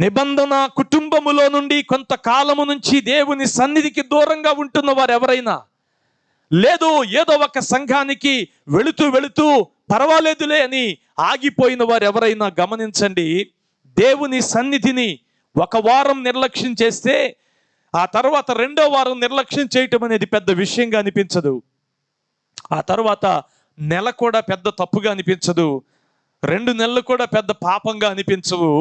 నిబంధన కుటుంబములో నుండి కొంతకాలము నుంచి దేవుని సన్నిధికి దూరంగా ఉంటున్న వారు ఎవరైనా లేదు ఏదో ఒక సంఘానికి వెళుతూ వెళుతూ పర్వాలేదులే అని ఆగిపోయిన వారు ఎవరైనా గమనించండి దేవుని సన్నిధిని ఒక వారం నిర్లక్ష్యం చేస్తే ఆ తర్వాత రెండో వారం నిర్లక్ష్యం చేయటం అనేది పెద్ద విషయంగా అనిపించదు. ఆ తర్వాత నెల కూడా పెద్ద తప్పుగా అనిపించదు. రెండు నెలలు కూడా పెద్ద పాపంగా అనిపించవు.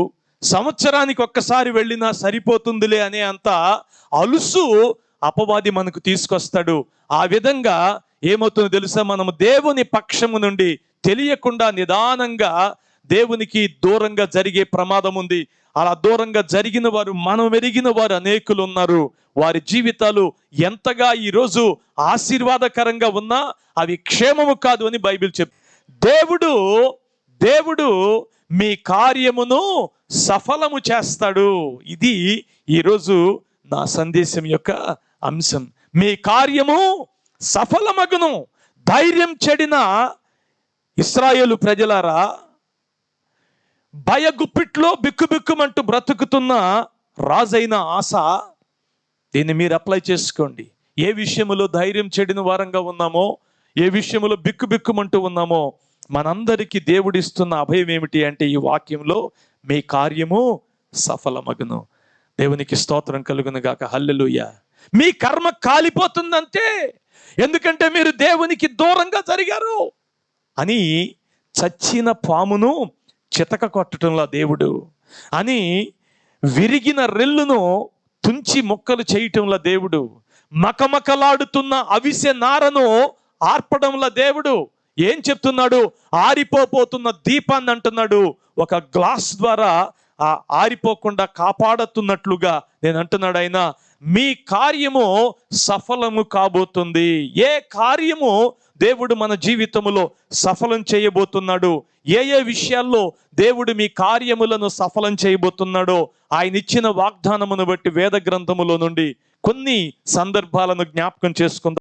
సంవత్సరానికి ఒక్కసారి వెళ్ళినా సరిపోతుందిలే అనే అంత అలుసు అపవాది మనకు తీసుకొస్తాడు. ఆ విధంగా ఏమవుతుందో తెలుసా? మనము దేవుని పక్షము నుండి తెలియకుండా నిదానంగా దేవునికి దూరంగా జరిగే ప్రమాదం ఉంది. అలా దూరంగా జరిగిన వారు మనం ఎరిగిన వారు అనేకులు ఉన్నారు. వారి జీవితాలు ఎంతగా ఈరోజు ఆశీర్వాదకరంగా ఉన్నా అవి క్షేమము కాదు అని బైబిల్ చెప్ దేవుడు దేవుడు మీ కార్యమును సఫలము చేస్తాడు. ఇది ఈరోజు నా సందేశం యొక్క అంశం. మీ కార్యము సఫలమగును. ధైర్యం చెడిన ఇస్రాయేలు ప్రజలారా భయగుప్పిట్లో బిక్కుబిక్కుమంటూ బ్రతుకుతున్న రాజైన ఆశ దీన్ని మీరు అప్లై చేసుకోండి. ఏ విషయంలో ధైర్యం చెడిన వారంగా ఉన్నామో ఏ విషయములో బిక్కుబిక్కుమంటూ ఉన్నామో మనందరికీ దేవుడిస్తున్న అభయం ఏమిటి అంటే ఈ వాక్యంలో మీ కార్యము సఫలమగును. దేవునికి స్తోత్రం కలుగును గాక. హల్లెలూయ. మీ కర్మ కాలిపోతుందంటే ఎందుకంటే మీరు దేవునికి దూరంగా జరిగారు అని చచ్చిన పామును చితక కొట్టడంలో దేవుడు అని విరిగిన రెల్లును తుంచి మొక్కలు చేయటంలో దేవుడు. మకమకలాడుతున్న అవిసె నారను ఆర్పడంలో దేవుడు. ఏం చెప్తున్నాడు? ఆరిపోపోతున్న దీపాన్ని అంటున్నాడు. ఒక గ్లాస్ ద్వారా ఆ ఆరిపోకుండా కాపాడుతున్నట్లుగా నేను అంటున్నాడు ఆయన మీ కార్యము సఫలము కాబోతుంది. ఏ కార్యము దేవుడు మన జీవితములో సఫలం చేయబోతున్నాడు? ఏ ఏ విషయాల్లో దేవుడు మీ కార్యములను సఫలం చేయబోతున్నాడో ఆయన ఇచ్చిన వాగ్దానమును బట్టి వేద గ్రంథములో నుండి కొన్ని సందర్భాలను జ్ఞాపకం చేసుకుందాం.